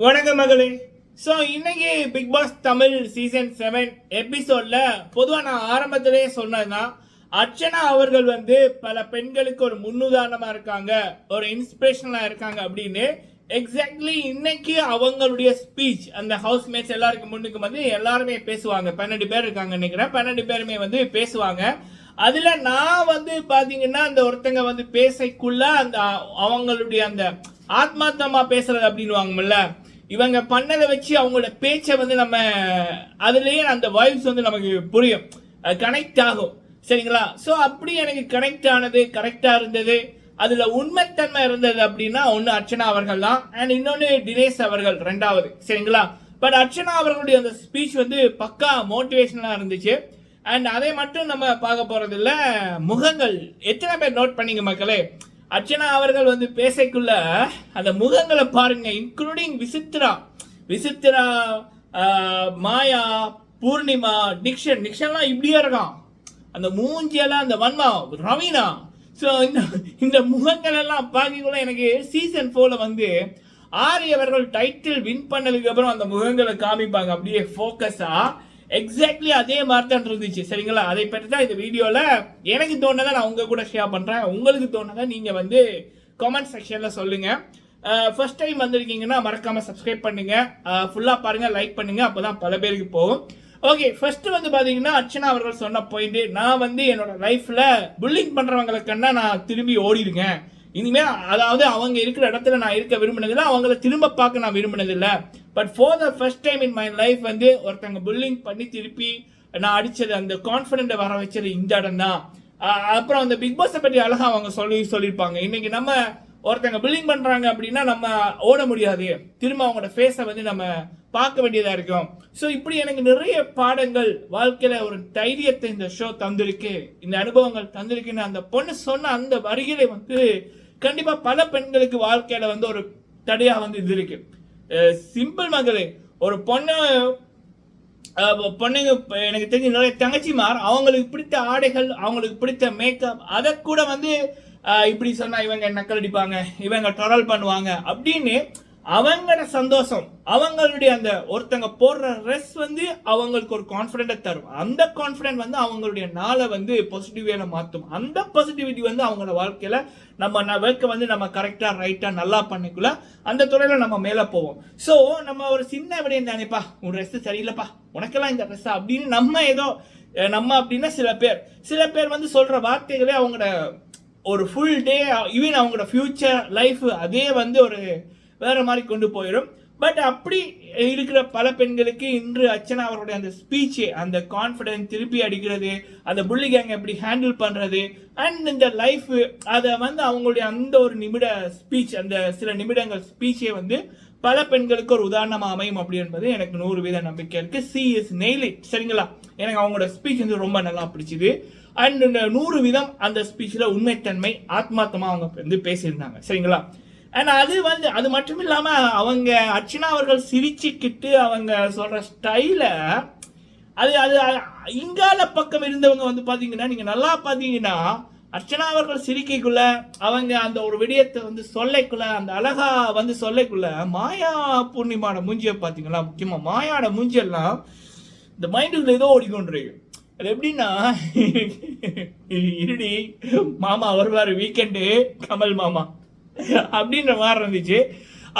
வணக்கம் மகளே. ஸோ இன்னைக்கு Bigg Boss Tamil season seven எபிசோட்ல பொதுவாக நான் ஆரம்பத்திலேயே சொன்னதுன்னா அர்ச்சனா அவர்கள் வந்து பல பெண்களுக்கு ஒரு முன்னுதாரணமாக இருக்காங்க ஒரு இன்ஸ்பிரேஷனாக இருக்காங்க அப்படின்னு எக்ஸாக்ட்லி இன்னைக்கு அவங்களுடைய ஸ்பீச் அந்த ஹவுஸ் மேட்ஸ் எல்லாருக்கும் முன்னுக்கு வந்து எல்லாருமே பேசுவாங்க. பன்னெண்டு பேர் இருக்காங்க நினைக்கிறேன். பன்னெண்டு பேருமே வந்து பேசுவாங்க. அதில் நான் வந்து பார்த்தீங்கன்னா அந்த ஒருத்தங்க வந்து பேசக்குள்ள அந்த அவங்களுடைய அந்த ஆத்மார்த்தமா பேசுறது அப்படின்னுவாங்கல்ல இவங்க பண்ணதை வச்சு அவங்களோட பேச்சை வந்து நம்ம அதுலேயே அந்த வாய்ஸ் வந்து நமக்கு புரியும். கனெக்ட் ஆகும். சரிங்களா? ஸோ அப்படி எனக்கு கனெக்ட் ஆனது கரெக்டாக இருந்தது. அதில் உண்மைத்தன்மை இருந்தது அப்படின்னா ஒன்று அர்ச்சனா அவர்கள் தான். அண்ட் இன்னொன்று தினேஷ் அவர்கள் ரெண்டாவது. சரிங்களா? பட் அர்ச்சனா அவர்களுடைய அந்த ஸ்பீச் வந்து பக்கா மோட்டிவேஷனலாக இருந்துச்சு. அண்ட் அதை மட்டும் நம்ம பார்க்க போறது முகங்கள். எத்தனை பேர் நோட் பண்ணிங்க மக்களே? அர்ச்சனா அவர்கள் வந்து பேசக்குள்ள அந்த முகங்களை பாருங்க இன்க்ளூடிங் விசித்ரா விசித்ரா மாயா பூர்ணிமா நிக்ஷன் நிக்ஷன்லாம் இப்படியே இருக்கான். அந்த மூஞ்சியெல்லாம் அந்த வன்மா ரவீனா. ஸோ இந்த இந்த முகங்கள் எல்லாம் பார்க்கக்குள்ள எனக்கு சீசன் ஃபோரில் வந்து ஆரியவர்கள் டைட்டில் வின் பண்ணதுக்கப்புறம் அந்த முகங்களை காமிப்பாங்க. அப்படியே ஃபோக்கஸாக எக்ஸாக்ட்லி அதே மாதிரி தான் இருந்துச்சு. சரிங்களா? அதை பற்றி தான் இந்த வீடியோவில் எனக்கு தோணதை நான் உங்கள் கூட ஷேர் பண்ணுறேன் உங்களுக்கு தோணதை நீங்கள் வந்து கமெண்ட் செக்ஷனில் சொல்லுங்கள் ஃபர்ஸ்ட் டைம் வந்திருக்கீங்கன்னா மறக்காமல் சப்ஸ்கிரைப் பண்ணுங்க. ஃபுல்லாக பாருங்கள் லைக் பண்ணுங்கள் அப்போ தான் பல பேருக்கு போகும். ஓகே ஃபர்ஸ்ட் வந்து பார்த்தீங்கன்னா அர்ச்சனா அவர்கள் சொன்ன பாயிண்ட் நான் வந்து என்னோட லைஃப்பில் புல்லிங் பண்றவங்களுக்குன்னா நான் திரும்பி ஓடிடுங்க இனிமேல் அதாவது அவங்க இருக்கிற இடத்துல நான் இருக்க விரும்பினதில்லை அவங்கள திரும்ப பார்க்க நான் விரும்பினதில்லை. But for the first time in my life வந்து ஒருத்தங்க புல்லிங் பண்ணி திருப்பி நான் அடித்தது அந்த கான்ஃபிடென்ட்டை வர வச்சது இந்த இடம் தான் அப்புறம் அந்த பிக் பாஸை பற்றி அழகாக அவங்க சொல்லி சொல்லியிருப்பாங்க. இன்னைக்கு நம்ம ஒருத்தங்க பில்லிங் பண்ணுறாங்க அப்படின்னா நம்ம ஓட முடியாது. திரும்ப அவங்களோட ஃபேஸை வந்து நம்ம பார்க்க வேண்டியதாக இருக்கும். ஸோ இப்படி எனக்கு நிறைய பாடங்கள் வாழ்க்கையில் ஒரு தைரியத்தை இந்த ஷோ தந்திருக்கு. இந்த அனுபவங்கள் தந்திருக்குன்னு அந்த பொண்ணு சொன்ன அந்த வரிகளை வந்து கண்டிப்பாக பல பெண்களுக்கு வாழ்க்கையில் வந்து ஒரு தடையாக வந்து இது இருக்குது சிம்பிள் மக்களே. ஒரு பொண்ணு பொண்ணுங்க எனக்கு தெரிஞ்ச நிறைய தங்கச்சிமார் அவங்களுக்கு பிடித்த ஆடைகள் அவங்களுக்கு பிடித்த மேக்கப் அதை கூட வந்து இப்படி சொன்னால் இவங்க நக்கல் அடிப்பாங்க இவங்க டொரல் பண்ணுவாங்க அப்படின்னு அவங்கள சந்தோஷம் அவங்களுடைய அந்த ஒருத்தங்க போடுற ட்ரெஸ் வந்து அவங்களுக்கு ஒரு கான்ஃபிடென்ட்டை தரும். அந்த கான்ஃபிடென்ட் வந்து அவங்களுடைய நாளை வந்து பாசிட்டிவாக மாற்றும் அந்த பாசிட்டிவிட்டி வந்து அவங்களோட வாழ்க்கையில் நம்ம ஒர்க்கை வந்து நம்ம கரெக்டாக ரைட்டாக நல்லா பண்ணிக்குள்ள அந்த துறையில் நம்ம மேலே போவோம். ஸோ நம்ம ஒரு சின்ன விடயம் தானேப்பா உன் ட்ரெஸ் சரியில்லைப்பா உனக்கெல்லாம் இந்த ட்ரெஸ் அப்படின்னு நம்ம ஏதோ நம்ம அப்படின்னா சில பேர். சில பேர் வந்து சொல்கிற வார்த்தைகளே அவங்களோட ஒரு ஃபுல் டே ஈவன் அவங்களோட ஃப்யூச்சர் லைஃப் அதே வந்து ஒரு வேற மாதிரி கொண்டு போயிடும் பட் அப்படி இருக்கிற பல பெண்களுக்கு இன்று அர்ச்சனா அவருடைய அந்த ஸ்பீச்சு அந்த கான்ஃபிடென்ஸ் திருப்பி அடிக்கிறது அந்த புள்ளி கேங் எப்படி ஹேண்டில் பண்ணுறது அண்ட் இந்த லைஃப் அதை வந்து அவங்களுடைய அந்த ஒரு நிமிட ஸ்பீச் அந்த சில நிமிடங்கள் ஸ்பீச்சே வந்து பல பெண்களுக்கு ஒரு உதாரணமாக அமையும் அப்படி என்பது எனக்கு நூறு வீத நம்பிக்கை இருக்கு. சி இஸ் நெய்லி சரிங்களா? எனக்கு அவங்களோட ஸ்பீச் வந்து ரொம்ப நல்லா பிடிச்சிது. அண்ட் இந்த நூறு விதம் அந்த ஸ்பீச்சில் உண்மைத்தன்மை ஆத்மார்த்தமாக அவங்க வந்து பேசியிருந்தாங்க. சரிங்களா? ஆனால் அது வந்து அது மட்டும் இல்லாமல் அவங்க அர்ச்சனா அவர்கள் சிரிச்சுக்கிட்டு அவங்க சொல்கிற ஸ்டைலை அது அது இங்கால பக்கம் இருந்தவங்க வந்து பார்த்தீங்கன்னா நீங்கள் நல்லா பார்த்தீங்கன்னா அர்ச்சனா அவர்கள் சிரிக்கைக்குள்ள அவங்க அந்த ஒரு விடயத்தை வந்து சொல்லைக்குள்ள அந்த அழகா வந்து சொல்லைக்குள்ள மாயா பூர்ணிமான மூஞ்சியை பார்த்தீங்களா முக்கியமாக மாயாவோட மூஞ்சியெல்லாம் இந்த மைண்டுக்குள்ள ஏதோ ஓடிக்கொண்டிருக்கு. அது எப்படின்னா இருடி மாமா வருவார் வீக்கெண்டு கமல் மாமா. அப்படின்ற மாதிரி இருந்துச்சு.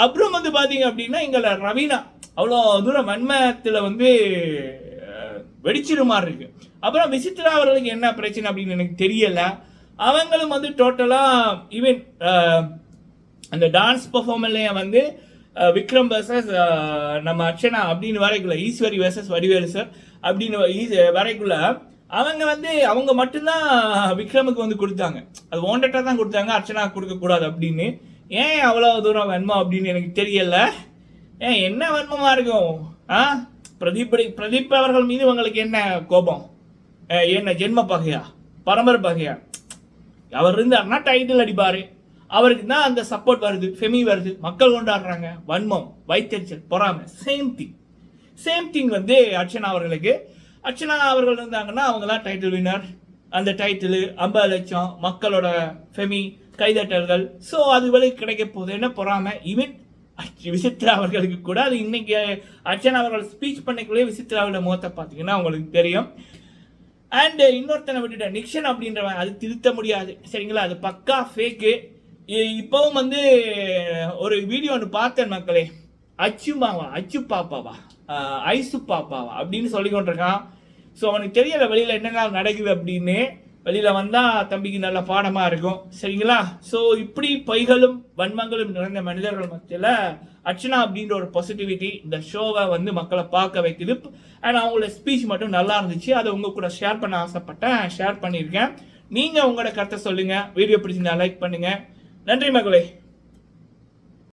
அப்புறம் வந்து பார்த்தீங்க அப்படின்னா எங்களை ரவீனா அவ்வளோ தூரம் வன்மத்தில் வந்து வெடிச்சிரு மாதிரி இருக்கு. அப்புறம் விசித்ரா அவர்களுக்கு என்ன பிரச்சனை அப்படின்னு எனக்கு தெரியல. அவங்களும் வந்து டோட்டலாக ஈவன் அந்த டான்ஸ் பர்ஃபார்மன்லேயே வந்து விக்ரம் வர்சஸ் நம்ம அர்ச்சனா அப்படின்னு வரைக்குள்ள ஈஸ்வரி வர்சஸ் வடிவேலு சார் அப்படின்னு வரைக்குள்ள அவங்க வந்து அவங்க மட்டும்தான் விக்ரமுக்கு வந்து கொடுத்தாங்க. அது வாண்டட்டா தான் கொடுத்தாங்க அர்ச்சனா கொடுக்க கூடாது அப்படின்னு. ஏன் அவ்வளோ தூரம் வன்மம் அப்படின்னு எனக்கு தெரியல. ஏன் என்ன வன்மமா இருக்கும்? ஆ? பிரதீப் பிரதீப் அவர்கள் மீது உங்களுக்கு என்ன கோபம்? என்ன ஜென்ம பகையா? பரம்பரை பகையா? அவர் இருந்தார்னா டைட்டில் அடிப்பார். அவருக்கு தான் அந்த சப்போர்ட் வருது ஃபெமி வருது. மக்கள் கொண்டாடுறாங்க. வன்மம் வைத்தறிச்சல் பொறாமை சேம் திங் சேம் திங் வந்து அர்ச்சனா அவர்களுக்கு. அர்ச்சனா அவர்கள் இருந்தாங்கன்னா அவங்களாம் டைட்டில் வின்னர் அந்த டைட்டிலு ஐம்பது லட்சம் மக்களோட ஃபெமி கைதட்டல்கள். ஸோ அது வழி கிடைக்க போகுது. என்ன பொறாமை? ஈவன் விசித்ரா அவர்களுக்கு கூட அது இன்னைக்கு அர்ச்சனா அவர்கள் ஸ்பீச் பண்ணக்குள்ளே விசித்ராவோட முகத்தை பார்த்தீங்கன்னா அவங்களுக்கு தெரியும். அண்டு இன்னொருத்தனை விட்டுட்டேன். நிக்ஷன் அப்படின்றவன் அது திருத்த முடியாது. சரிங்களா? அது பக்கா ஃபேக்கு இப்போவும் வந்து ஒரு வீடியோ ஒன்று பார்த்தேன் மக்களே. அச்சு மாவா அச்சு பாப்பாவா? ஐசு பாப்பாவா? அப்படின்னு சொல்லி கொண்டிருக்கான். ஸோ அவனுக்கு தெரியல வெளியில் என்னென்ன நடக்குது அப்படின்னு. வெளியில் வந்தால் தம்பிக்கு நல்ல பாடமாக இருக்கும். சரிங்களா? ஸோ இப்படி பைகளும் வன்மங்களும் நிறைந்த மனிதர்கள் மத்தியில் அர்ச்சனா அப்படின்ற ஒரு பாசிட்டிவிட்டி இந்த ஷோவை வந்து மக்களை பார்க்க வைக்குது. அண்ட் அவங்களோட ஸ்பீச் மட்டும் நல்லா இருந்துச்சு. அதை உங்கள் கூட ஷேர் பண்ண ஆசைப்பட்டேன். ஷேர் பண்ணியிருக்கேன். நீங்கள் உங்களோட கருத்தை சொல்லுங்கள் வீடியோ பிடிச்சிருந்தா லைக் பண்ணுங்கள் நன்றி மகளே.